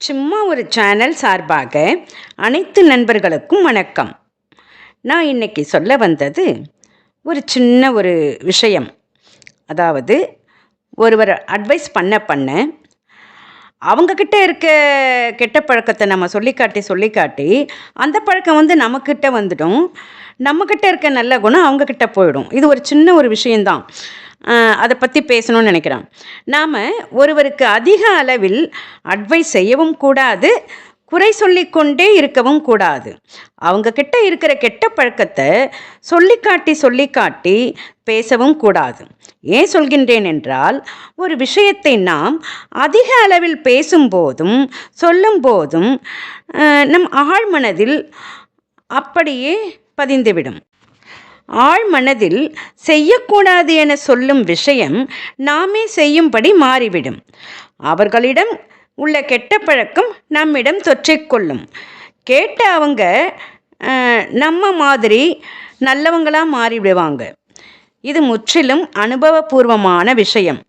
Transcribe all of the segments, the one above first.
சும்மா ஒரு சேனல் சார்பாக அனைத்து நண்பர்களுக்கும் வணக்கம். நான் இன்றைக்கி சொல்ல வந்தது ஒரு சின்ன ஒரு விஷயம். அதாவது ஒருவர் அட்வைஸ் பண்ண பண்ண அவங்கக்கிட்ட இருக்க கெட்ட பழக்கத்தை நம்ம சொல்லிக்காட்டி சொல்லிக்காட்டி அந்த பழக்கம் வந்து நம்மக்கிட்ட வந்துடும். நம்மக்கிட்ட இருக்க நல்ல குணம் அவங்கக்கிட்ட போயிடும். இது ஒரு சின்ன ஒரு விஷயந்தான் அதை பற்றி பேசணும்னு நினைக்கிறோம். நாம் ஒருவருக்கு அதிக அளவில் அட்வைஸ் செய்யவும் கூடாது குறை சொல்லிக்கொண்டே இருக்கவும் கூடாது. அவங்க கிட்ட இருக்கிற கெட்ட பழக்கத்தை சொல்லிக்காட்டி சொல்லிக்காட்டி பேசவும் கூடாது. ஏன் சொல்கின்றேன் என்றால் ஒரு விஷயத்தை நாம் அதிக அளவில் பேசும்போதும் சொல்லும்போதும் ஆஹ் நம் ஆழ்மனதில் அப்படியே பதிந்துவிடும். ஆழ்மனதில் செய்யக்கூடாது என சொல்லும் விஷயம் நாமே செய்யும்படி மாறிவிடும். அவர்களிடம் உள்ள கெட்ட பழக்கம் நம்மிடம் தொற்றிக்கொள்ளும் கேட்ட அவங்க நம்ம மாதிரி நல்லவங்களாக மாறிவிடுவாங்க. இது முற்றிலும் அனுபவபூர்வமான விஷயம்.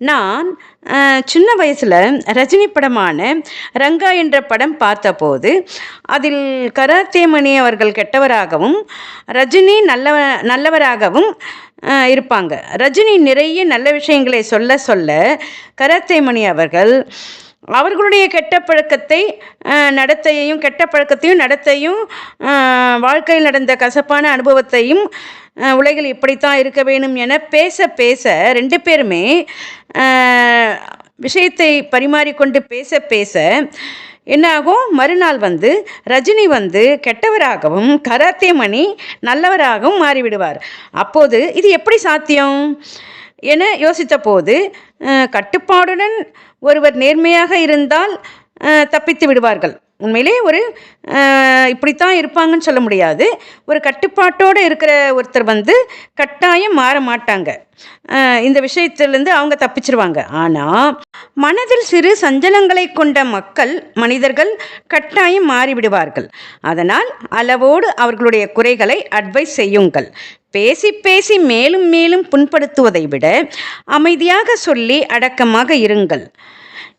நான் சின்ன வயசில் ரஜினி படமான ரங்கா என்ற படம் பார்த்தபோது அதில் கராத்தேமணி அவர்கள் கெட்டவராகவும் ரஜினி நல்லவ நல்லவராகவும் இருப்பாங்க. ரஜினி நிறைய நல்ல விஷயங்களை சொல்ல சொல்ல கராத்தேமணி அவர்கள் அவர்களுடைய கெட்ட பழக்கத்தை நடத்தையையும் கெட்ட பழக்கத்தையும் நடத்தையும் வாழ்க்கையில் நடந்த கசப்பான அனுபவத்தையும் உலகில் இப்படித்தான் இருக்க வேணும் என பேச பேச ரெண்டு பேருமே விஷயத்தை பரிமாறிக்கொண்டு பேச பேச என்னாகும்? மறுநாள் வந்து ரஜினி வந்து கெட்டவராகவும் கராத்தே மணி நல்லவராகவும் மாறிவிடுவார். அப்போது இது எப்படி சாத்தியம்? என யோசித்த போது கட்டுப்பாடுடன் ஒருவர் நேர்மையாக இருந்தால் தப்பித்து விடுவார்கள். உண்மையிலே ஒரு இப்படித்தான் இருப்பாங்கன்னு சொல்ல முடியாது. ஒரு கட்டுப்பாட்டோடு இருக்கிற ஒருத்தர் வந்து கட்டாயம் மாற மாட்டாங்க. இந்த விஷயத்திலேருந்து அவங்க தப்பிச்சிருவாங்க. ஆனால் மனதில் சிறு சஞ்சலங்களை கொண்ட மக்கள் மனிதர்கள் கட்டாயம் மாறிவிடுவார்கள். அதனால் அளவோடு அவர்களுடைய குறைகளை அட்வைஸ் செய்யுங்கள். பேசி பேசி மேலும் மேலும் புண்படுத்துவதை விட அமைதியாக சொல்லி அடக்கமாக இருங்கள்.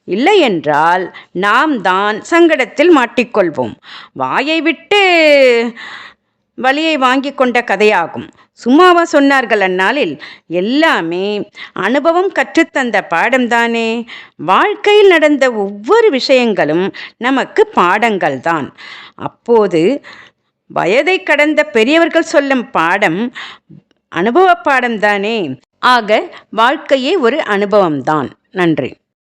இல்லை என்றால் நாம் தான் சங்கடத்தில் மாட்டிக்கொள்வோம். வாயை விட்டு வழியை வாங்கி கொண்ட கதையாகும். சும்மாவா சொன்னார்கள் அந்நாளில் எல்லாமே அனுபவம் கற்றுத்தந்த பாடம்தானே. வாழ்க்கையில் நடந்த ஒவ்வொரு விஷயங்களும் நமக்கு பாடங்கள் தான் அப்போது வயதை கடந்த பெரியவர்கள் சொல்லும் பாடம் அனுபவ பாடம்தானே. ஆக வாழ்க்கையே ஒரு அனுபவம்தான். நன்றி.